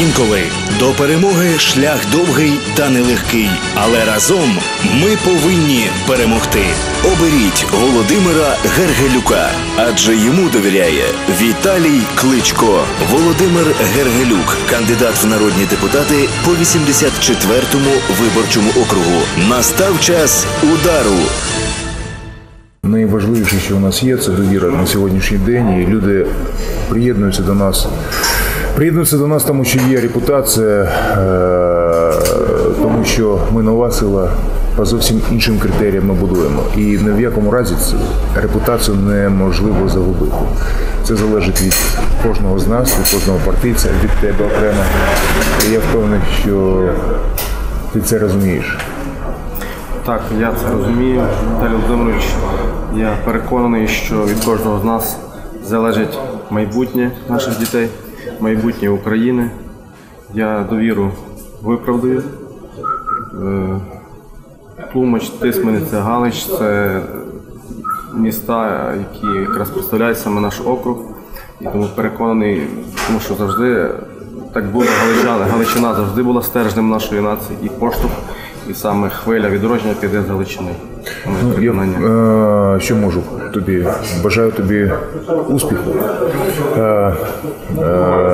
Інколи до перемоги шлях довгий та нелегкий, але разом ми повинні перемогти. Оберіть Володимира Гергелюка, адже йому довіряє Віталій Кличко. Володимир Гергелюк, кандидат в народні депутати по 84-му виборчому округу. Настав час удару. Найважливіше, що у нас є, це довіра на сьогоднішній день, і люди приєднуються до нас. Приєднуються до нас, тому що є репутація, е, тому що ми нова сила по зовсім іншим критеріям ми будуємо. І ні в якому разі цю репутацію неможливо загубити. Це залежить від кожного з нас, від кожного партійця, від тебе окремо. І я впевнений, що ти це розумієш. Так, я це розумію, Віталій Володимирович. Я переконаний, що від кожного з нас залежить майбутнє наших дітей, майбутнє України. Я довіру виправдаю. Е, Тлумач, Тисмениця, Галич це міста, які якраз представляють саме наш округ. І тому переконаний, тому що завжди так було Галичани. Галичина завжди була стержнем нашої нації і поштовх, і саме хвиля відродження піде з Галичини. Моє Я е, що можу тобі? Бажаю тобі успіху. Е, е,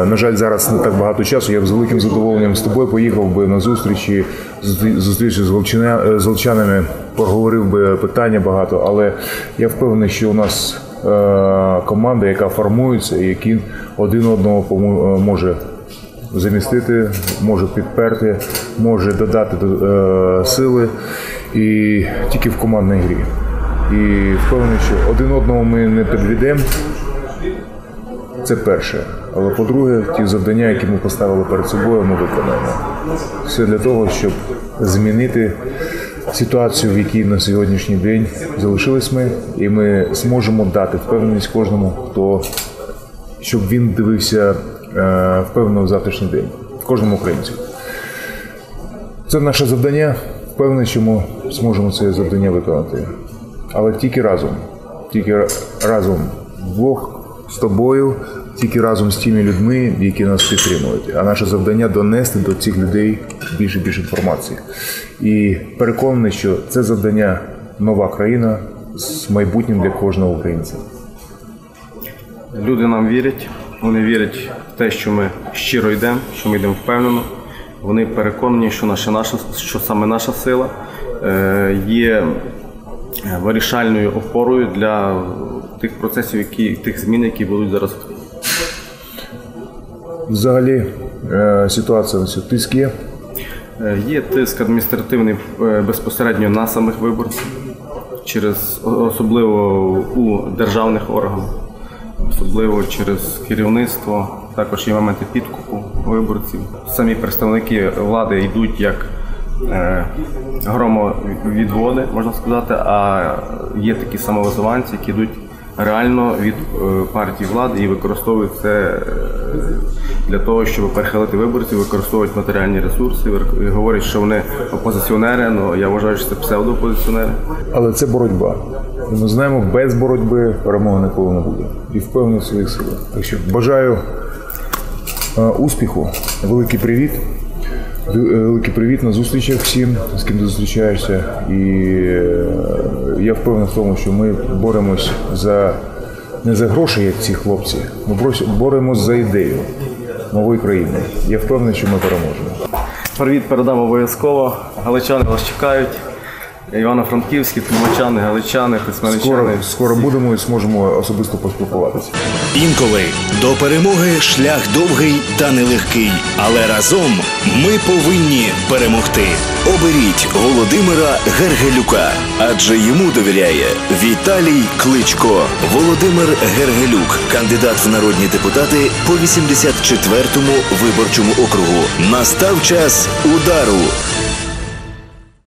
на жаль, зараз не так багато часу. Я б з великим задоволенням з тобою поїхав би на зустрічі, зустрі- зустрічі з, волчина, з волчанами, поговорив би питання багато, але я впевнений, що у нас е, команда, яка формується, і які один одного е, може замістити, може підперти, може додати е, сили і тільки в командній грі. І впевнений, що один одного ми не підведемо. Це перше. Але по-друге, ті завдання, які ми поставили перед собою, ми виконаємо. Все для того, щоб змінити ситуацію, в якій на сьогоднішній день залишились ми, і ми зможемо дати впевненість кожному, хто щоб він дивився е, впевнено в завтрашній день, кожному українцю. Це наше завдання. Впевнений, що ми зможемо це завдання виконати. Але тільки разом. Тільки разом вдвох з тобою, тільки разом з тими людьми, які нас підтримують. А наше завдання донести до цих людей більше і більше інформації. І переконаний, що це завдання нова країна з майбутнім для кожного українця. Люди нам вірять, вони вірять в те, що ми щиро йдемо, що ми йдемо впевнено. Вони переконані, що наша, наша, що саме наша сила е, є вирішальною опорою для тих процесів, які тих змін, які будуть зараз. Взагалі е, ситуація на тиск є. Е, Є тиск адміністративний е, безпосередньо на самих виборців, через особливо у державних органах, особливо через керівництво. Також є моменти підкупу виборців. Самі представники влади йдуть як е, громовідводи, можна сказати, а є такі самовизуванці, які йдуть реально від е, партії влади і використовують це е, для того, щоб перехилити виборців, використовують матеріальні ресурси, говорять, що вони опозиціонери, але я вважаю, що це псевдоопозиціонери. Але це боротьба. Ми знаємо, без боротьби перемоги ніколи не буде. І впевнений в своїх силах. Так що бажаю успіху, великий привіт. Е, Великий привіт на зустрічах всім, з ким ти зустрічаєшся. І е, я впевнений в тому, що ми боремось за не за гроші, як ці хлопці. Ми боремось за ідею нової країни. Я впевнений, що ми переможемо. Привіт передам обов'язково. Галичани вас чекають. Івано-Франківські, Тумачани, Галичани, Скоро, Письменичани. скоро будемо і зможемо особисто поспілкуватися. Інколи до перемоги шлях довгий та нелегкий, але разом ми повинні перемогти. Оберіть Володимира Гергелюка, адже йому довіряє Віталій Кличко. Володимир Гергелюк, кандидат в народні депутати по 84-му виборчому округу. Настав час удару.